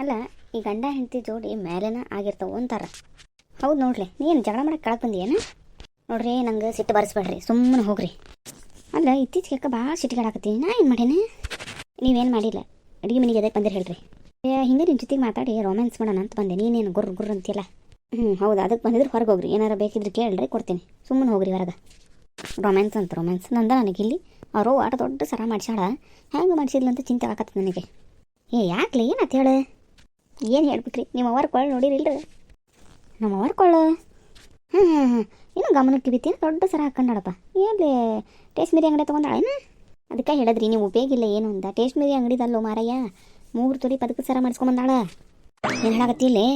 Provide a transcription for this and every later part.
ಅಲ್ಲ, ಈ ಗಂಡ ಹೆಂಡತಿ ಜೋಡಿ ಮೇಲೇನ ಆಗಿರ್ತಾವ ಅಂತಾರ. ಹೌದು ನೋಡ್ರಿ, ನೀನು ಜಗಳ ಮಾಡಕ್ಕೆ ಕೆಳಗೆ ಬಂದಿ ಏನು ನೋಡ್ರಿ, ನಂಗೆ ಸಿಟ್ಟು ಬರೆಸ್ಬೇಡ್ರಿ ಸುಮ್ಮನೆ ಹೋಗ್ರಿ. ಅಲ್ಲ, ಇತ್ತೀಚೆಗೆ ಭಾಳ ಕೇಳಾಕತ್ತೀನಿ ನಾ ಏನು ಮಾಡೇನೆ? ನೀವೇನು ಮಾಡಿಲ್ಲ. ಅಡುಗೆ ಮನೆಗೆ ಅದಕ್ಕೆ ಬಂದಿರಿ ಹೇಳ್ರಿ. ಹಿಂಗೆ ನಿಮ್ಮ ಜೊತೆಗೆ ಮಾತಾಡಿ ರೊಮ್ಯಾನ್ಸ್ ಮಾಡೋಣ ಅಂತ ಬಂದೆ. ನೀನೇನು ಗುರ್ರು ಗುರ್ರು ಅಂತಿಲ್ಲ ಹ್ಞೂ ಹೌದು ಅದಕ್ಕೆ ಬಂದಿದ್ರೆ ಹೊರಗೆ ಹೋಗ್ರಿ. ಏನಾರು ಬೇಕಿದ್ರೆ ಕೇಳ್ರಿ, ಕೊಡ್ತೀನಿ. ಸುಮ್ಮನೆ ಹೋಗ್ರಿ ಹೊರಗೆ. ರೊಮ್ಯಾನ್ಸ್ ಅಂತ ರೊಮ್ಯಾನ್ಸ್ ನಂದ ಇಲ್ಲಿ ಅವರು ಆಟ ದೊಡ್ಡ ಸರ ಮಾಡಿಸ್ಯಾಳ. ಹೆಂಗೆ ಮಾಡಿಸಿದ್ಲು ಅಂತ ಚಿಂತೆ ಆಗತ್ತೆ ನನಗೆ. ಏ, ಯಾಕ್ಲಿ? ಏನಂತ ಹೇಳು? ಏನು ಹೇಳ್ಬಿಟ್ರಿ ನಿಮ್ಮ ಅವ್ರ ಕೊಳ್ಳ ನೋಡಿರಿಲ್ರಿ ನಮ್ಮ ಅವ್ರ ಕೊಳ್ಳ ಹಾಂ ಹಾಂ ಹಾಂ ಏನೋ ಗಮನಕ್ಕೆ ಬಿತ್ತೀನಿ ದೊಡ್ಡ ಸರ ಹಾಕೊಂಡಾಳಪ್ಪ. ಏನ್ಲಿ? ಟೇಸ್ಟ್ ಮಿರಿ ಅಂಗಡಿ ತೊಗೊಂಡಾಳೇನ ಅದಕ್ಕೆ ಹೇಳಿದ್ರಿ, ನೀವು ಇಲ್ಲ ಏನು ಅಂತ. ಟೇಸ್ಟ್ ಮಿರಿ ಅಂಗಡಿದಲ್ಲೋ ಮಾರಯ್ಯ. ಮೂರು ತೊಲಿ ಪದಕ ಸರ ಮಾಡಿಸ್ಕೊಂಬಂದಾಳ ಏನು ಹೇಳಾಕತ್ತಿಲ್ಲೇ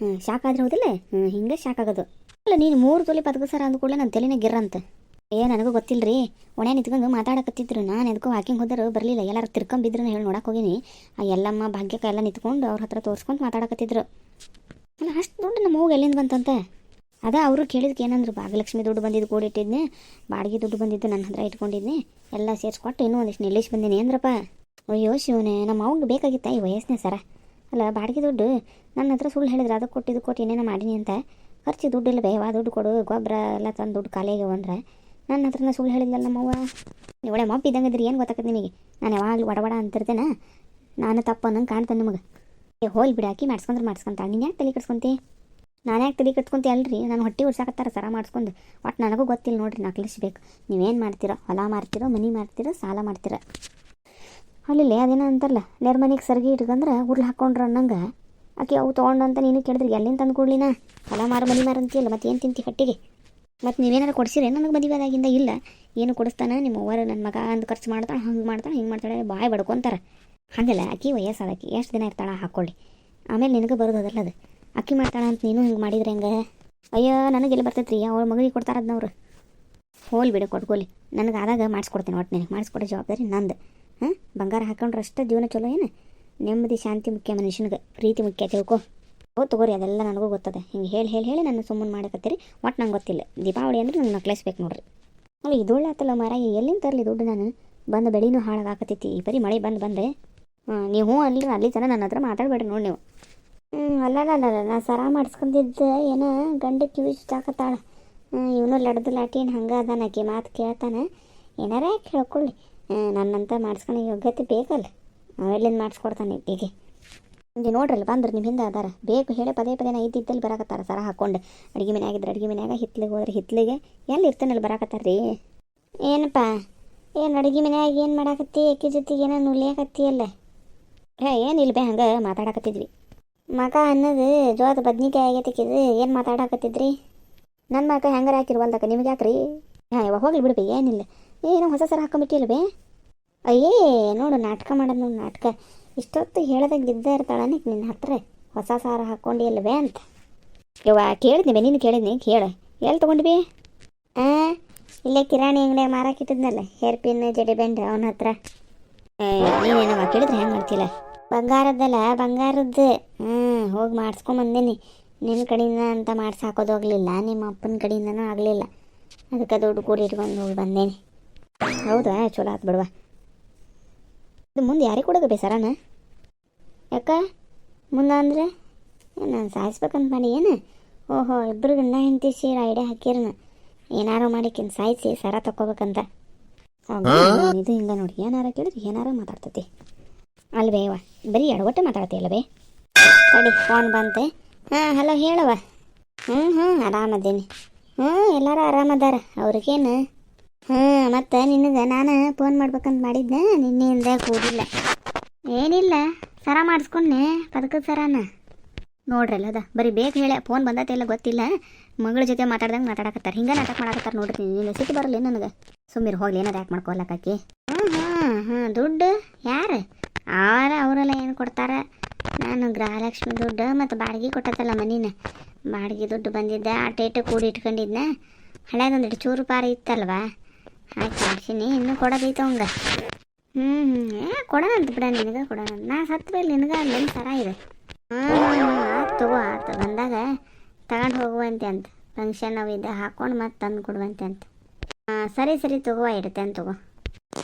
ಹ್ಞೂ ಶಾಕ್ ಆದ್ರೆ ಹೌದಿಲ್ಲ? ಹ್ಞೂ ಹಿಂಗೆ ಶಾಕ್ ಆಗೋದು. ಅಲ್ಲ, ನೀನು ಮೂರು ತೊಲಿ ಪದಕ ಸರ ಅಂದ ಕೂಡಲೇ ನನ್ನ ತಲೆನೇ ಗಿರ್ರಂತ. ಏ, ನನಗೂ ಗೊತ್ತಿಲ್ಲರಿ ಒಣೆ ನಿಂತ್ಕೊಂಡು ಮಾತಾಡಕತ್ತಿದ್ರು. ನಾನು ಎದಕ್ಕೂ ವಾಕಿಂಗ್ ಹೋದರು ಬರಲಿಲ್ಲ. ಎಲ್ಲರೂ ತಿರ್ಕೊಂಬಿದ್ರು ಹೇಳಿ ನೋಡಕ್ಕೆ ಹೋಗಿನಿ. ಆ ಎಲ್ಲಮ್ಮ ಭಾಗ್ಯಕ್ಕ ಎಲ್ಲ ನಿಂತ್ಕೊಂಡು ಅವ್ರ ಹತ್ರ ತೋರಿಸ್ಕೊಂಡು ಮಾತಾಡಕತ್ತಿದ್ರು. ಅಲ್ಲ ಅಷ್ಟು ದುಡ್ಡು ನಮ್ಮ ಹೋಗಿ ಎಲ್ಲಿಂದ ಬಂತಂತೆ? ಅದ ಅವರು ಕೇಳಿದ್ಕೆ ಏನಂದ್ರು, ಭಾಗ್ಯಲಕ್ಷ್ಮಿ ದುಡ್ಡು ಬಂದಿದ್ದು ಕೂಡಿಟ್ಟಿದ್ನೆ ಬಾಡಿಗೆ ದುಡ್ಡು ಬಂದಿದ್ದು ನನ್ನ ಹತ್ರ ಇಟ್ಕೊಂಡಿದ್ನಿ. ಎಲ್ಲ ಸೇರಿಸ್ಕೊಟ್ಟು ಇನ್ನೂ ಒಂದಿಷ್ಟು ನಿಲ್ಲಿಸಿ ಬಂದೀನಿ, ಅಂದ್ರಪ್ಪ. ಅಯ್ಯೋ ಶಿವನೇ, ನಮ್ಮ ಅವ್ಗೆ ಬೇಕಾಗಿತ್ತ ಈ ವಯಸ್ಸಿನ ಸರ? ಅಲ್ಲ, ಬಾಡಿಗೆ ದುಡ್ಡು. ನನ್ನ ಹತ್ರ ಸುಳ್ಳು ಹೇಳಿದ್ರೆ ಅದಕ್ಕೆ ಕೊಟ್ಟಿದ್ದು ಕೊಟ್ಟು ಏನೇನೋ ಮಾಡೀನಿ ಅಂತ. ಖರ್ಚು ದುಡ್ಡಿಲ್ಲ ಬೇವಾ ದುಡ್ಡು ಕೊಡು. ಗೊಬ್ಬರ ಎಲ್ಲ ತಂದು ದುಡ್ಡು ಖಾಲಿಯಾಗಿ ಅಂದ್ರೆ. ನನ್ನ ಹತ್ರನ ಸುಳ್ಳು ಹೇಳಿಲ್ಲ ನಮ್ಮವ್ವ ಒಳ್ಳೆ ಮಪ್ಪ ಇದ್ದಂಗೆ ಇದ್ರಿ ಏನು ಗೊತ್ತಾಕತ್ತೆ ನಿಮಗೆ ನಾನು ಯಾವಾಗಲೂ ವಡವಡ ಅಂತಿರ್ತೇನೆ? ನಾನು ತಪ್ಪು ಅನ್ನಂಗೆ ಕಾಣ್ತಾನೆ ನಿಮಗೆ. ಏ, ಹೋಲ್ ಬಿಡಾಕಿ ಮಾಡ್ಸ್ಕೊಂಡ್ರೆ ಮಾಡ್ಸ್ಕೊಂತ. ನೀನು ಯಾಕೆ ತಲೆ ಕಟ್ಸ್ಕೊಂತಿ ನಾನು ಯಾಕೆ ತಲೆ ಕಟ್ಸ್ಕೊಂತಿ ಅಲ್ರಿ? ನಾನು ಹೊಟ್ಟೆ ಉಡ್ಸಾಕತ್ತಾರ ಸರ ಮಾಡ್ಸ್ಕೊಂಡು. ಒಟ್ಟು ನನಗೂ ಗೊತ್ತಿಲ್ಲ ನೋಡ್ರಿ ನಾ ಕಲಿಸ್ಬೇಕು ನೀವೇನು ಮಾಡ್ತೀರೋ? ಹೊಲ ಮಾರ್ತೀರೋ ಮನೆ ಮಾರ್ತೀರೋ ಸಾಲ ಮಾಡ್ತೀರ? ಅಲ್ಲಿ ಅದೇನೋ ಅಂತಾರಲ್ಲ, ನೇರ್ ಮನೆಗೆ ಸರ್ಗಿ ಇಟ್ಕಂದ್ರೆ ಉರ್ಲು ಹಾಕ್ಕೊಂಡ್ರು ಅನ್ನಂಗೆ. ಆಕೆ ಅವು ತೊಗೊಂಡಂತ ನೀನು ಕೇಳಿದ್ರಿ, ಎಲ್ಲಿಂದ ತಂದು ಕೊಡ್ಲಿನ ಹೊಲ ಮಾರು, ಮನೆ ಮಾರಂತೀಯಲ್ಲ ಮತ್ತೆ ಏನು ತಿಂತಿ ಹೊಟ್ಟಿಗೆ? ಮತ್ತು ನೀವೇನಾರು ಕೊಡ್ಸಿರಿ ನನಗೆ ಮದುವೆ ಆದಾಗಿಂದ ಇಲ್ಲ. ಏನು ಕೊಡಿಸ್ತಾನೆ? ನಿಮ್ಮ ಅವ್ವರು ನನ್ನ ಮಗ ಅಂದು ಖರ್ಚು ಮಾಡ್ತಾಳೆ, ಹಂಗೆ ಮಾಡ್ತಾಳೆ, ಹಿಂಗೆ ಮಾಡ್ತಾಳೆ, ಬಾಯ್ ಬಡ್ಕೊಂತಾರೆ. ಹಾಗೆಲ್ಲ ಅಕ್ಕಿ ವಯಸ್ಸಾದಕ್ಕೆ ಎಷ್ಟು ದಿನ ಇರ್ತಾಳೆ ಹಾಕ್ಕೊಳ್ಳಿ ಆಮೇಲೆ ನಿನಗೆ ಬರೋದು ಅದಲ್ಲ ಅದು. ಅಕ್ಕಿ ಮಾಡ್ತಾಳೆ ಅಂತ ನೀನು ಹಿಂಗೆ ಮಾಡಿದ್ರೆ ಹೆಂಗೆ? ಅಯ್ಯೋ ನನಗೆಲ್ಲಿ ಬರ್ತೈತ್ರಿ? ಅವ್ರ ಮಗಳಿಗೆ ಕೊಡ್ತಾರದ್ನವ್ರು ಹೋಲ್ ಬಿಡು ಕೊಟ್ಕೊಳ್ಳಿ ನನಗೆ ಆದಾಗ ಮಾಡಿಸ್ಕೊಡ್ತೀನಿ ಒಟ್ಟು ನಿನಗೆ. ಮಾಡಿಸ್ಕೊಡೋ ಜವಾಬ್ದಾರಿ ನಂದು. ಹಾಂ? ಬಂಗಾರ ಹಾಕೊಂಡ್ರೆ ಅಷ್ಟೇ ಜೀವನ ಚಲೋ ಏನು? ನೆಮ್ಮದಿ, ಶಾಂತಿ ಮುಖ್ಯ ಮನುಷ್ಯನಿಗೆ. ಪ್ರೀತಿ ಮುಖ್ಯ ತಿಳ್ಕೊ. ಹೋ ತಗೋರಿ, ಅದೆಲ್ಲ ನನಗೂ ಗೊತ್ತದೆ. ಹಿಂಗೆ ಹೇಳಿ ಹೇಳಿ ಹೇಳಿ ನನ್ನ ಸುಮ್ಮನೆ ಮಾಡಕತ್ತೀರಿ. ಒಟ್ಟು ನಂಗೆ ಗೊತ್ತಿಲ್ಲ. ದೀಪಾವಳಿ ಅಂದ್ರೆ ನಂಗೆ ನಕ್ಲೇಸ್ಬೇಕು ನೋಡ್ರಿ. ಅಲ್ಲ ಇದು ಆತಲ್ಲ ಮರ ಎಲ್ಲಿಂದ ತರಲಿ ದುಡ್ಡು ನಾನು? ಬಂದು ಬೆಳಿನೂ ಹಾಳಾಗಾಕತ್ತೈತಿ ಈ ಬರೀ ಮಳೆ ಬಂದು ಬಂದೆ ಹಾಂ ನೀವು ಹ್ಞೂ ಅಲ್ಲಿ ಅಲ್ಲಿ ಜನ ನನ್ನ ಹತ್ರ ಮಾತಾಡಬೇಡ್ರಿ ನೋಡಿ ನೀವು. ಹ್ಞೂ ಅಲ್ಲ ಅಲ್ಲ ನಾ ಸರ ಮಾಡಿಸ್ಕೊಂಡಿದ್ದೆ ಏನೋ ಗಂಡ ಕಿವಿ ಚುಚ್ಚಾಕತ್ತಾಳ ಇವನು ಲಡ್ದು ಲಾಟಿನ ಹಂಗೆ ಅದಾನ ನಾಕಿ ಮಾತು ಕೇಳ್ತಾನೆ. ಏನಾರ ಕೇಳ್ಕೊಳ್ಳಿ. ನನ್ನಂತ ಮಾಡಿಸ್ಕೊಳೋ ಯೋಗ್ಯತೆ ಬೇಕಲ್ಲ ಅವೆಲ್ಲಿಂದ ಮಾಡಿಸ್ಕೊಡ್ತಾನೆ ಹೀಗೆ ಇಲ್ಲಿ ನೋಡ್ರಲ್ಲಿ ಬಂದ್ರೆ ನಿಮ್ಮ ಹಿಂದೆ ಅದಾರ. ಬೇಕು ಹೇಳಿ ಪದೇ ಪದೇ ನಾ ಇದ್ದಲ್ಲಿ ಬರಾಕತ್ತಾರ ಸರ ಹಾಕೊಂಡು. ಅಡುಗೆ ಮನೆ ಆಗಿದ್ರೆ ಅಡುಗೆ ಮನೆಯಾಗ ಹಿತ್ಲಿಗೆ ಹೋದ್ರೆ ಹಿತ್ಲಿಗೆ. ಎಲ್ಲಿ ಇರ್ತಾನಲ್ಲ ಬರಾಕತ್ತಾರ ರೀ ಏನಪ್ಪ? ಏನು ಅಡುಗೆ ಮನೆಯಾಗ ಏನು ಮಾಡಾಕತ್ತಿ? ಅಕ್ಕಿ ಜೊತೆಗೆ ಏನೋ ನುಲಿಯಾಕತ್ತಿ ಅಲ್ಲ? ಹೇ ಏನಿಲ್ಲ ಬೇ ಹಂಗೆ ಮಾತಾಡಕತ್ತಿದ್ವಿ. ಮಗ ಅನ್ನೋದು ಜೋದ ಬದ್ನಿಕಾಯಿ ಆಗೈತಿಕ್ಕಿದು ಏನು ಮಾತಾಡಕತ್ತಿದ್ರಿ? ನನ್ನ ಮಗ ಹೆಂಗಾರ ಹಾಕಿರ್ವಲ್ದಕ್ಕ ನಿಮ್ಗೆ ಯಾಕ್ರಿ? ಹಾಂ ಇವಾಗ ಹೋಗ್ಲಿ ಬಿಡ್ಬಿ ಏನಿಲ್ಲ. ಏನೋ ಹೊಸ ಸರ ಹಾಕೊಂಬಿಟ್ಟಿಲ್ಲ ಬೇ? ಅಯ್ಯೇ ನೋಡು ನಾಟಕ ಮಾಡೋದು ನೋಡು ನಾಟಕ. ಇಷ್ಟೊತ್ತು ಹೇಳ್ದಂಗೆ ಇದ್ದೇ ಇರ್ತಾಳನೆ ನಿನ್ನ ಹತ್ರ ಹೊಸ ಸಾರ ಹಾಕ್ಕೊಂಡಿಲ್ವೇ ಅಂತ. ಇವ ಕೇಳಿದ್ನಿ ನೀನು ಕೇಳಿದ್ನಿ, ಕೇಳು. ಎಲ್ಲಿ ತೊಗೊಂಡ್ವಿ? ಹಾಂ ಇಲ್ಲೇ ಕಿರಾಣಿ ಅಂಗಡಿಯಾಗ ಮಾರಾಕಿಟ್ಟಿದ್ನಲ್ಲ ಹೇರ್ ಪಿನ್, ಜಡಿ ಬೆಂಡ್ ಅವನ ಹತ್ರ. ನೀನೇನವ ಕೇಳಿದ್ರೆ ಹೆಂಗೆ ಮಾಡ್ತಿಲ್ಲ ಬಂಗಾರದ್ದಲ್ಲ, ಬಂಗಾರದ್ದು. ಹ್ಞೂ ಹೋಗಿ ಮಾಡಿಸ್ಕೊಂಬಂದೇನಿ ನಿನ್ನ ಕಡೆಯಿಂದ ಅಂತ ಮಾಡ್ಸಿ ಹಾಕೋದು ಹೋಗಲಿಲ್ಲ, ನಿಮ್ಮ ಅಪ್ಪನ ಕಡೆಯಿಂದನೂ ಆಗಲಿಲ್ಲ. ಅದಕ್ಕೆ ದುಡ್ಡು ಕೂಡಿ ಇಟ್ಕೊಂಡು ಹೋಗಿ ಬಂದೇನಿ. ಹೌದಾ? ಚಲೋ ಆತು ಬಿಡುವ. ಇದು ಮುಂದೆ ಯಾರಿಗೆ ಕೊಡೋದು ಬೇಸರನ ಯಾಕ? ಮುಂದೆ ಅಂದರೆ? ನಾನು ಸಾಯಿಸ್ಬೇಕಂತ ಮಾಡಿ ಏನು? ಓಹೋ ಇಬ್ಬರು ಗಂಡ ಹೆಂಡತಿ ಸೇರಿ ಐಡಿಯಾ ಹಾಕಿರನ ಏನಾರು ಮಾಡಿಕಿನ್ ಸಾಯಿಸಿ ಸರ ತಕ್ಕೋಬೇಕಂತ? ಇದು ಹಿಂಗ ನೋಡಿ ಏನಾರ ಕೇಳಿದ್ರೆ ಏನಾರ ಮಾತಾಡ್ತತಿ. ಅಲ್ವೇ ಅವ ಬರೀ ಎಡವಟ್ಟೆ ಮಾತಾಡ್ತಿ ಅಲ್ವೇ ತಡಿ ಫೋನ್ ಬಂತೆ. ಹಾಂ ಹಲೋ ಹೇಳವ ಹ್ಞೂ ಹ್ಞೂ ಆರಾಮದೇನಿ. ಹ್ಞೂ ಎಲ್ಲರೂ ಆರಾಮದಾರ? ಅವ್ರಿಗೇನು? ಹ್ಞೂ ಮತ್ತೆ ನಿನಗೆ ನಾನು ಫೋನ್ ಮಾಡ್ಬೇಕಂತ ಮಾಡಿದ್ದೆ ನಿನ್ನೆಯಿಂದ ಕೂಡಿಲ್ಲ. ಏನಿಲ್ಲ, ಸರ ಮಾಡಿಸ್ಕೊಂಡೆ ಪದಕದ ಸರನ. ನೋಡ್ರಲ್ಲ ಅದ, ಬರೀ ಬೇಗ ಹೇಳ ಫೋನ್ ಇಲ್ಲ ಗೊತ್ತಿಲ್ಲ. ಮಗಳ ಜೊತೆ ಮಾತಾಡ್ದಂಗೆ ಮಾತಾಡಕತ್ತಾರೆ, ಹಿಂಗೆ ನಾಟಕ ಮಾಡಕತ್ತಾರೆ ನೋಡ್ರಿ ನಿನ್ನ ಸಿಟ್ಟು ಬರಲ್ಲ ನನಗೆ? ಸುಮ್ಮನೆ ಹೋಗ್ಲಿ, ಏನಾರು ಯಾಕೆ ಮಾಡ್ಕೊಲ್ಲಕ್ಕಿ ಹ್ಞೂ ಹ್ಞೂ ಹ್ಞೂ ದುಡ್ಡು ಯಾರು? ಅವರ ಅವರೆಲ್ಲ ಏನು ಕೊಡ್ತಾರೆ? ನಾನು ಗೃಹಲಕ್ಷ್ಮಿ ದುಡ್ಡು ಮತ್ತು ಬಾಡಿಗೆ ಕೊಟ್ಟತ್ತಲ್ಲ ಮನಿನ. ಬಾಡಿಗೆ ದುಡ್ಡು ಬಂದಿದ್ದೆ, ಆ ಟೇಟು ಕೂಡಿ ಇಟ್ಕೊಂಡಿದ್ನ. ಹಳೇದೊಂದಿಟ್ಟು ಚೂರು ಪಾರಿ ಇತ್ತಲ್ವಾ? ಹಾಕಿ ಮಾಡ್ಸೀನಿ ಇನ್ನೂ ಕೊಡೋದೈತೆ ಅವಂಗ ಹ್ಞೂ ಹ್ಞೂ ಏ ಬಿಡ ನಿನಗೆ ಕೊಡೋಣ ನಾ ಸತ್ತ ಮೇಲೆ ನಿನಗೆ ಅಲ್ಲೇನು ಸರ ಇದೆ. ಆತು ತಗೋ ಬಂದಾಗ ತಗೊಂಡು ಹೋಗುವಂತೆ ಅಂತ. ಫಂಕ್ಷನ್ ಅವು ಇದೆ ಹಾಕ್ಕೊಂಡು ಮತ್ತೆ ತಂದು ಕೊಡುವಂತೆ ಅಂತ. ಹಾಂ, ಸರಿ ಸರಿ ತಗೋ ಅಂತ ತಗೋ.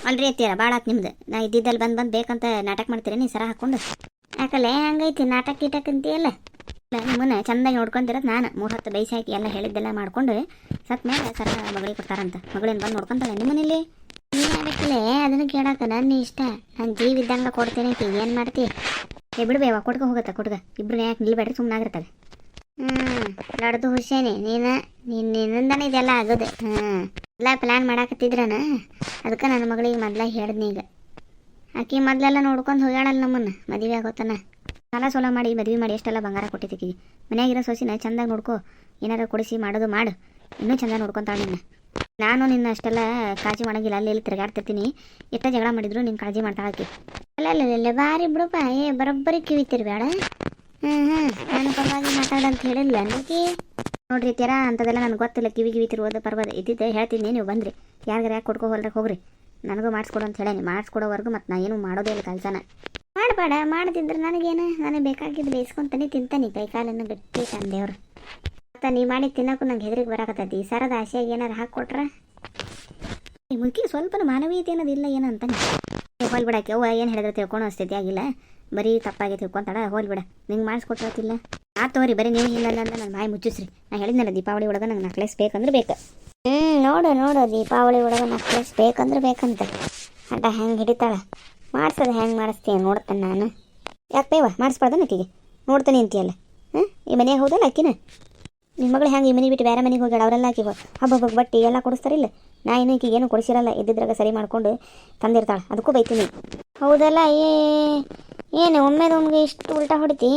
ಅಲ್ರಿ ಅತ್ತೀರ ಭಾಳ ಆತು ನಿಮ್ದು. ನಾ ಇದ್ದಿದ್ದಲ್ಲಿ ಬಂದು ಬಂದು ಬೇಕಂತ ನಾಟಕ ಮಾಡ್ತೀರಿ ನೀ ಸರ ಹಾಕ್ಕೊಂಡು ಯಾಕಲ್ಲ ಹಂಗೈತಿ, ನಾಟಕ ಗೀಟಕ್ ಅಂತೀಯಲ್ಲ? ನಿಮ್ಮನ್ನ ಚಂದಾಗಿ ನೋಡ್ಕೊಂತಿರೋದು ನಾನು. ಮೂರು ಹತ್ತು ಬೈಸಿ ಹಾಕಿ ಎಲ್ಲ ಹೇಳಿದ್ದೆಲ್ಲ ಮಾಡ್ಕೊಂಡು ಸತ್ ಮೇಲೆ ಸರ ಮಗಳಿಗೆ ಕೊಡ್ತಾರಂತ. ಮಗಳೇನು ಬಂದು ನೋಡ್ಕೊಂತಾಳೆ. ನಿಮ್ಮನೇಲಿ? ನೀನೇ ಅದನ್ನು ಕೇಳಾಕ ನನ್ನ ಇಷ್ಟ. ನಾನು ಜೀವ ಇದ್ದಂಗೆ ಕೊಡ್ತೇನೆ ಅಂತ ಏನು ಮಾಡ್ತಿ? ಏ ಬಿಡ್ಬೇವ ಕೊಡ್ಕೊ ಹೋಗತ್ತ ಕೊಡ್ಗ ಇಬ್ರು ಯಾಕೆ ನಿಲ್ಬೇಡ್ರಿ ಸುಮ್ಮನೆ ಆಗಿರ್ತದೆ ಹ್ಞೂ ಲಡ್ದು ಹುಷೇನೆ. ನೀನು ನಿನ್ನ ನಿನ್ನಿಂದನೇ ಇದೆಲ್ಲ ಆಗೋದು. ಹ್ಞೂ ಎಲ್ಲ ಪ್ಲ್ಯಾನ್ ಮಾಡಾಕತ್ತಿದ್ರನ? ಅದಕ್ಕೆ ನನ್ನ ಮಗಳಿಗೆ ಮೊದ್ಲಾಗ ಹೇಳ್ದೀಗ ಈಗ. ಆಕಿ ಮೊದಲೆಲ್ಲ ನೋಡ್ಕೊಂಡು ಹೋಗ್ಯಾಳಲ್ಲ ನಮ್ಮನ್ನ. ಮದುವೆ ಆಗೋತನ. ಸಾಲ ಸೋಲ ಮಾಡಿ, ಮದುವೆ ಮಾಡಿ ಎಷ್ಟೆಲ್ಲ ಬಂಗಾರ ಕೊಟ್ಟಿದ್ದೀವಿ ಮನೆಯಾಗಿರೋ ಸೊಸಿನ ಚಂದಾಗಿ ನೋಡ್ಕೊ. ಏನಾರ ಕೊಡಿಸಿ ಮಾಡೋದು ಮಾಡು. ಇನ್ನೂ ಚಂದ ನೋಡ್ಕೊತಾಳೆ ನಿನ್ನ. ನಾನು ನಿನ್ನ ಅಷ್ಟೆಲ್ಲ ಕಾಳಜಿ ಮಾಡಂಗಿಲ್ಲ. ಅಲ್ಲಿ ಇಲ್ಲಿ ತಿರುಗಾಡ್ತಿರ್ತೀನಿ. ಎತ್ತ ಜಗಳ ಮಾಡಿದ್ರು ನಿನ್ನ ಕಾಳಜಿ ಮಾಡ್ತಾಳಕ್ಕೆ ಅಲ್ಲ ಬಾರಿ ಬಿಡಪ್ಪ. ಏ, ಬರೋಬ್ಬರಿ ಕಿವಿತಿರ್ಬೇಡ. ಹ್ಞೂ ಹ್ಞೂ ನಾನು ಪರವಾಗಿ ಮಾತಾಡಂತ ಹೇಳಿಲ್ಲ ಅನ್ನೋಕೆ ನೋಡ್ರಿ ತೀರಾ ಅಂಥದ್ದೆಲ್ಲ ನನಗೆ ಗೊತ್ತಿಲ್ಲ. ಕಿವಿ ಕಿವಿ ತಿರುವುದು ಪರ್ಬೋದು ಇದ್ದಿದ್ದೆ. ಹೇಳ್ತೀನಿ, ನೀವು ಬಂದ್ರಿ. ಯಾರಿಗಾರ ಯಾಕೆ ಕೊಡ್ಕೋ ಹೋಲ್ರಿ ಹೋಗ್ರಿ. ನನಗೂ ಮಾಡಿಸ್ಕೊಡು ಅಂತ ಹೇಳೇನಿ. ಮಾಡಿಸ್ಕೊಡೋವರೆಗೂ ಮತ್ತು ನಾ ಏನು ಮಾಡೋದೇ ಇಲ್ಲ ಕೆಲಸನ. ಮಾಡಬೇಡ, ಮಾಡದಿದ್ರೆ ನನಗೇನು? ನನಗೆ ಬೇಕಾಗಿದ್ದು ಬೇಯಿಸ್ಕೊಂತಾನೆ ತಿಂತಾನೆ ಕೈ ಕಾಲನ್ನು ಗಟ್ಟಿ ತಂದೆಯವ್ರು. ಮತ್ತು ನೀ ಮಾಡಿ ತಿನ್ನೋಕ್ಕೂ ನಂಗೆ ಹೆದರಿಗೆ ಬರಕತ್ತೈತಿ. ಈ ಸರದ ಆಸೆಯಾಗಿ ಏನಾರು ಹಾಕ್ಕೊಟ್ರೆ? ಈ ಮುಖಿ ಸ್ವಲ್ಪ ಮಾನವೀಯತೆ ಅನ್ನೋದಿಲ್ಲ ಏನು ಅಂತಾನೆ? ಹೋಲ್ ಬಿಡಕ್ಕೆ ಅವ್ವ ಏನು ಹೇಳಿದ್ರೆ ತಿಳ್ಕೊಳೋ ಸ್ಥಿತಿ ಆಗಿಲ್ಲ. ಬರೀ ತಪ್ಪಾಗಿ ತಿಳ್ಕೊತಾಳ. ಹೋಲ್ ಬಿಡ. ನಿಂಗೆ ಮಾಡಿಸ್ಕೊಟ್ರತಿಲ್ಲ ಆ ತೋರಿ, ಬರೀ ನೀವು ಇಲ್ಲ ಅಂದ್ರೆ ನನ್ನ ಬಾಯಿ ಮುಚ್ಚಿಸ್ರಿ. ನಾನು ಹೇಳಿದ್ನಲ್ಲ, ದೀಪಾವಳಿ ಒಳಗೆ ನಂಗೆ ನಕ್ಲೆಸ್ ಬೇಕಂದ್ರೆ ಬೇಕು. ಹ್ಞೂ ನೋಡು ನೋಡು. ದೀಪಾವಳಿ ಒಳಗೆ ನಕ್ಲೆಸ್ ಬೇಕಂದ್ರೆ ಬೇಕಂತ. ಅಡ್ಡ ಹೆಂಗೆ ಹಿಡಿತಾಳ? ಮಾಡ್ಸೋದು ಹೆಂಗೆ ಮಾಡಿಸ್ತೀನಿ ನೋಡ್ತೇನೆ ನಾನು. ಯಾಕೆ ಬೇವ ಮಾಡಿಸ್ಬಾರ್ದು ಆಕಿಗೆ ನೋಡ್ತಾನೆ ಅಂತೀಯಲ್ಲ. ಹಾಂ ಈ ಮನೆಯಾಗ ಹೌದಲ್ಲ ಆಕಿನ ನಿಮ್ಮ ಮಗಳು ಹೆಂಗೆ ಈ ಮನೆ ಬಿಟ್ಟು ಬೇರೆ ಮನೆಗೆ ಹೋಗ್ಯಾಳ? ಅವರೆಲ್ಲ ಆಕಿ ಹಬ್ಬ ಹಬ್ಬ ಬಟ್ಟೆ ಎಲ್ಲ ಕೊಡಿಸ್ತಾರಿಲ್ಲ ನಾ ಇನ್ನೂ ಈಕಿಗೆ ಏನು ಕೊಡಿಸಿರಲ್ಲ. ಇದ್ದಿದ್ರಾಗ ಸರಿ ಮಾಡ್ಕೊಂಡು ತಂದಿರ್ತಾಳೆ. ಅದಕ್ಕೂ ಬೈತೀನಿ. ಹೌದಲ್ಲ ಏ, ಏನು ಒಮ್ಮೆದು ಒಮ್ಮೆಗೆ ಇಷ್ಟು ಉಲ್ಟಾ ಹೊಡಿತಿ?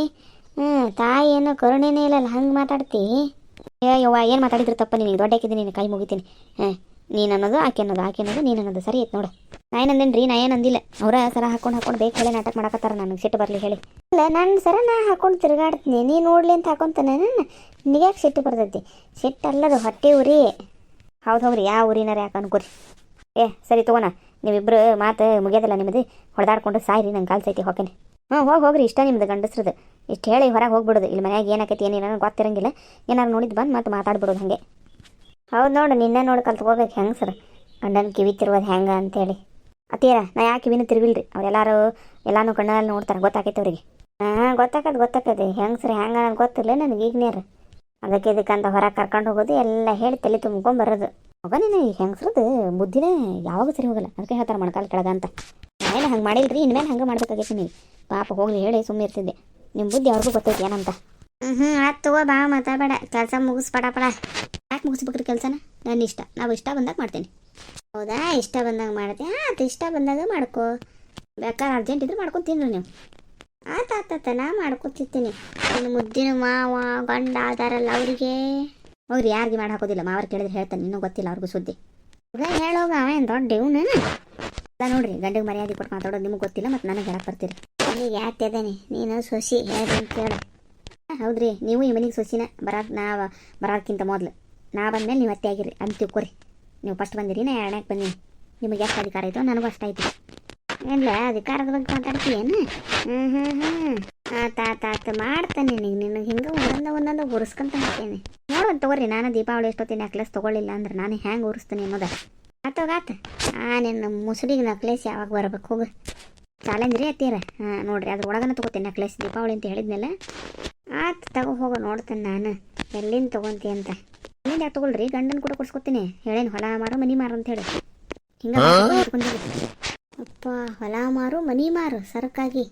ಹ್ಞೂ ತಾಯಿ ಏನೋ ಕರುಣೆನೇ ಇಲ್ಲಲ್ಲ. ಹಂಗೆ ಮಾತಾಡ್ತಿ? ಏ ಯವ್ವ, ಏನು ಮಾತಾಡಿದ್ರು ತಪ್ಪ ನಿನಗೆ ದೊಡ್ಡ ಹಾಕಿದ್ದೀನಿ ನೀನು ಕೈ ಮುಗಿತೀನಿ. ಹಾಂ ನೀನು ಅನ್ನೋದು ಆಕೆ ಅನ್ನೋದು ಆಕೆ ಅನ್ನೋದು ನೀನು ಅನ್ನೋದು ಸರಿ ಐತೆ ನೋಡು. ನಾ ಏನಂದೇನು ರೀ ನಾ ಏನಂದಿಲ್ಲ ಅವರ ಸರ ಹಾಕೊಂಡು ಹಾಕೊಂಡು ಬೇಕು ಹೇಳಿ ನಾಟಕ ಮಾಡಕತ್ತಾರ ನನಗೆ. ಸಿಟ್ಟು ಬರಲಿ ಹೇಳಿ. ಇಲ್ಲ ನನ್ನ ಸರ ನಾ ಹಾಕೊಂಡು ತಿರುಗಾಡ್ತೀನಿ. ನೀ ನೋಡ್ಲಿ ಅಂತ ಹಾಕೊಂತಾನೆ ನಿನಗ್ಯಾಕೆ ಸಿಟ್ಟು ಬರ್ತೈತಿ? ಸಿಟ್ಟು ಅಲ್ಲದು ಹೊಟ್ಟೆ ಉರಿ. ಹೌದು ಹೋಗ್ರಿ ಯಾವ ಊರಿನಾರ ಯಾಕೆ ಅನ್ಕೋರಿ? ಏ, ಸರಿ ತಗೋಣ. ನೀವಿಬ್ರು ಮಾತು ಮುಗಿಯೋದಿಲ್ಲ ನಿಮ್ಮದು ಹೊಡೆದಾಡ್ಕೊಂಡು ಸಾಯ್ರಿ, ನಂಗೆ ಕಾಲು ಸೈತಿ ಹೋಗ್ತೀನಿ ಹ್ಞೂ ಹೋಗಿ ಹೋಗ್ರಿ, ಇಷ್ಟ ನಿಮ್ದು ಗಂಡಸ್ರದ್ದು ಇಷ್ಟು ಹೇಳಿ ಹೊರಗೆ ಹೋಗ್ಬಿಡೋದು. ಇಲ್ಲಿ ಮನ್ಯಾಗ ಏನಾಕೈತಿ ನನಗೆ ಗೊತ್ತಿರಂಗಿಲ್ಲ. ಏನಾರು ನೋಡಿದ್ದು ಬಂದು ಮತ್ತೆ ಮಾತಾಡ್ಬಿಡೋದು ಹಾಗೆ. ಹೌದು ನೋಡು, ನಿನ್ನೆ ನೋಡಿ ಕಲ್ತ್ಕೋಬೇಕು ಹೆಂಗೆ ಸರ್? ಗಂಡನ ಕಿವಿ ತಿರುವುದು ಹೆಂಗೆ ಅಂತೇಳಿ. ಅತ್ತೀರ, ನಾ ಯಾಕೆ ಕಿವಿನೂ ತಿರುಗಿಲ್ರಿ? ಅವ್ರೆಲ್ಲರೂ ಎಲ್ಲಾನು ಕಣ್ಣಲ್ಲಿ ನೋಡ್ತಾರೆ, ಗೊತ್ತಾಕೈತೆ ಅವ್ರಿಗೆ. ಹಾಂ, ಗೊತ್ತಾಕದು ಗೊತ್ತಾಕತಿ ಹೆಂಗೆ ಸರ್, ಹೆಂಗೆ ಅನ್ನೋದು ಗೊತ್ತಿಲ್ಲ ನನಗೆ ಈಗನೇರು. ಅದಕ್ಕೆ ಇದಕ್ಕಂತ ಹೊರಗೆ ಕರ್ಕೊಂಡು ಹೋಗೋದು, ಎಲ್ಲ ಹೇಳಿ ತಲೆ ತುಂಬ್ಕೊಂಬರೋದು ಮಗ ನೀನು ಈಗ ಹೆಂಗಸ್ರದ್ದು ಬುದ್ಧಿನೇ ಯಾವಾಗ ಸರಿ ಹೋಗಲ್ಲ. ಅದಕ್ಕೆ ಹೇಳ್ತಾರೆ ಮೊಣಕಾಲು ಕೆಳಗ ಅಂತ. ನಾವೇನು ಹಂಗೆ ಮಾಡಿಲ್ರಿ? ಇನ್ಮೇಲೆ ಹಂಗೆ ಮಾಡ್ಬೇಕಾಗೈತಿ ನೀವು ಪಾಪ ಹೋಗಲಿ ಹೇಳಿ ಸುಮ್ಮನೆ ಇರ್ತಿದ್ದೆ. ನಿಮ್ಮ ಬುದ್ಧಿ ಅವ್ರಿಗೂ ಗೊತ್ತೈತಿ ಏನಂತ. ಹ್ಞೂ ಹ್ಞೂ ಆಯ್ತು ತಗೋ ಬಾ ಮಾತಾಡಬೇಡ ಕೆಲಸ ಮುಗಿಸ್ಬೇಡ ಪಡ. ಯಾಕೆ ಮುಗಿಸ್ಬೇಕ್ರಿ ಕೆಲಸನ? ನನ್ನ ಇಷ್ಟ. ನಾವು ಇಷ್ಟ ಬಂದಾಗ ಮಾಡ್ತೀನಿ. ಹೌದಾ? ಇಷ್ಟ ಬಂದಾಗ ಮಾಡ್ತೀನಿ ಆಯ್ತು ಇಷ್ಟ ಬಂದಾಗ ಮಾಡ್ಕೋ. ಬೇಕಾದ್ರೆ ಅರ್ಜೆಂಟ್ ಇದ್ರೆ ಮಾಡ್ಕೊಂಡು ತಿನ್ರಿ ನೀವು. ಆತ ಆತ ನಾ ಮಾಡ್ಕೊತಿರ್ತೀನಿ ನಿನ್ನ ಮುದ್ದಿನ ಮಾವ, ಗಂಡ ಆದಾರಲ್ಲ ಅವರಿಗೆ. ಹೋಗ್ರಿ ಯಾರಿಗೆ ಮಾಡಿ ಹಾಕೋದಿಲ್ಲ? ಮಾವ್ರು ಕೇಳಿದ್ರೆ ಹೇಳ್ತಾನೆ. ಇನ್ನೂ ಗೊತ್ತಿಲ್ಲ ಅವ್ರಿಗೂ ಸುದ್ದಿ. ಹೇಳೋಗ ಅವೇನು ದೊಡ್ಡ ಇವನು ಅಲ್ಲ ನೋಡ್ರಿ, ಗಂಡಿಗೆ ಮರ್ಯಾದೆ ಕೊಟ್ಟು ಮಾತಾಡೋದು ನಿಮಗೆ ಗೊತ್ತಿಲ್ಲ ಮತ್ತು ನನಗೆ ಹೇಳಕ್ಕೆ ಬರ್ತೀರಿ. ನನಗೆ ಯಾಕೆ ಅದೇನಿ ನೀನು ಸೊಸಿ ಹೇಳಿ. ಅಂತ ಹೌದ್ರಿ. ನೀವು ಈ ಮನೆಗೆ ಸೊಸಿನ ಬರೋದು ನಾ ಬರೋಕ್ಕಿಂತ ಮೊದಲು. ನಾ ಬಂದಮೇಲೆ ನೀವು ಅತ್ತೆ ಆಗಿರಿ ಅಂತ ತಿಳ್ಕೊರಿ. ನೀವು ಫಸ್ಟ್ ಬಂದಿರಿ, ನಾ ಎರಡನೇಗೆ ಬಂದೀನಿ. ನಿಮಗೆ ಎಷ್ಟು ಅಧಿಕಾರ ಐತೋ ನನಗೂ ಅಷ್ಟು ಐತಿ ಏನಿಲ್ಲ ಅಧಿಕಾರದ ಬಗ್ಗೆ ಮಾತಾಡ್ತೀಯೇನು ಹ್ಞೂ ಹ್ಞೂ ಹ್ಞೂ ಆತ ಆತ ಆತ ಮಾಡ್ತಾನೆ ನಿನಗೆ ನಿನಗೆ ಹಿಂಗೆ ಒಂದೊಂದು ಒಂದೊಂದು ಉರಿಸ್ಕೊಂತ ಹೋಗ್ತೇನೆ ನೋಡೋಣ ತಗೋರಿ, ನಾನು ದೀಪಾವಳಿ ಎಷ್ಟೊತ್ತಿನ ನೆಕ್ಲೆಸ್ ತೊಗೊಳ್ಳಿಲ್ಲ ಅಂದ್ರೆ ನಾನು ಹೆಂಗೆ ಉರಿಸ್ತೀನಿ ಅನ್ನೋದ. ಆತೋಗಾತ ಆ, ನಿನ್ನ ಮುಸುಡಿಗೆ ನೆಕ್ಲೆಸ್ ಯಾವಾಗ ಬರ್ಬೇಕು ಹೋಗು. ಚಾಲೆಂಜ್ ರೀ ಅತ್ತೀರ. ಹಾಂ ನೋಡ್ರಿ, ಅದ್ರ ಒಳಗನ ತೊಗೋತೀನಿ ನೆಕ್ಲೆಸ್ ದೀಪಾವಳಿ ಅಂತ ಹೇಳಿದ್ನಲ್ಲ ಆತ ತಗೋ ಹೋಗೋ, ನೋಡ್ತೇನೆ ನಾನು. ಎಲ್ಲಿಂದ ತೊಗೊತೀನಿ ಅಂತ. ಯಾಕೆ ಗಂಡನ್ ಗಂಡನ ಕೂಡ ಕೊಡ್ಸ್ಕೊತೀನಿ. ಹೇಳೇನು ಹೊಲ ಮಾರು ಮನಿ ಮಾರು ಅಂತ ಹೇಳಿ. ಹಿಂಗೆ ಅಪ್ಪ ಹೊಲ ಮಾರು ಮನಿ ಮಾರು ಸರಕಾಗಿ.